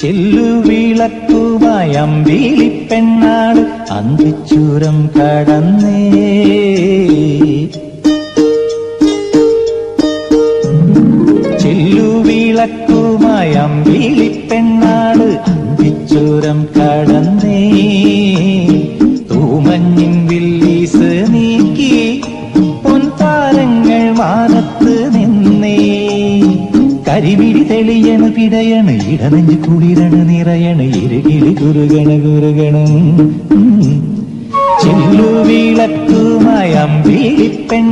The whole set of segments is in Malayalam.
ചെല്ലുവിളക്കുമായി അമ്പിളിപ്പെണ്ണാട് അന്തിച്ചൂരം കടന്നേ. ചെല്ലുവിളക്കുമായി അമ്പിളി പെണ്ണാട് അന്തിച്ചൂരം കടന്നേ. കരിമിഴി തെളിയണ് പിടയണ് ഇടനെഞ്ച് കുളിരണ നിറയണ് ഇരുകിളി കുറുകണ കുറുകണം. ചെല്ലുവിളക്കുമായി അമ്പിളി പെണ്ണാട്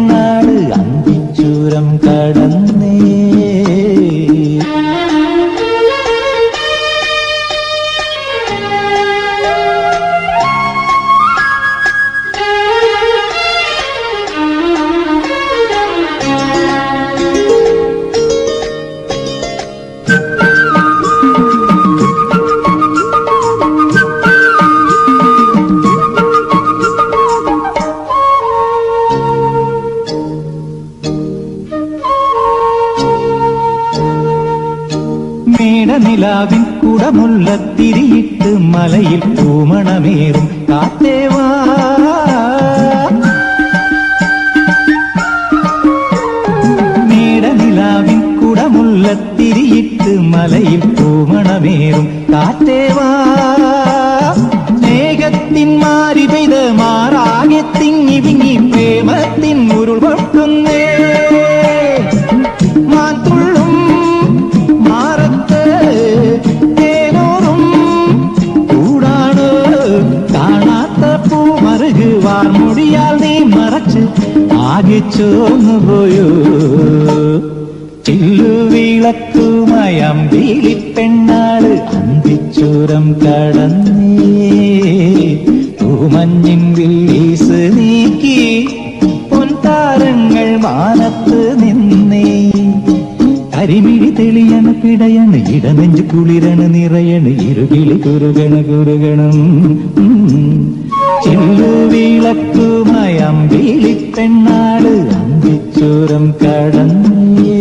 நிலாவின் குடமுள்ள திரியிட்டு மலையில் பூமணமேறும் காத்தேவா மேட நிலாவின் குடமுள்ள திரியிட்டு மலையில் பூமணமேறும் காத்தேவா പൂമറുക് വാർമുടിയാൽ നീ മറച്ച് ആകെ ചോന്നു പോയോ. ചില്ലുവിളക്കുമായി അമ്പിളി പെണ്ണാട് അന്തിച്ചൂരം കടന്നേ. തൂമഞ്ഞിൻ വില്ലീസ് നീക്കി പൊൻതാരങ്ങൾ മാനത്ത് നിന്നേ. കരിമിഴി തെളിയണ പിടയണ് ഇടനെഞ്ച് കുളിരണ് നിറയണ് ഇരുകിളി കുരുകണ കുറുകണം ചെല്ലുവിളക്കുമയം വിളിപ്പെണ്ണാട് അമ്പിച്ചൂരം കടന്നേ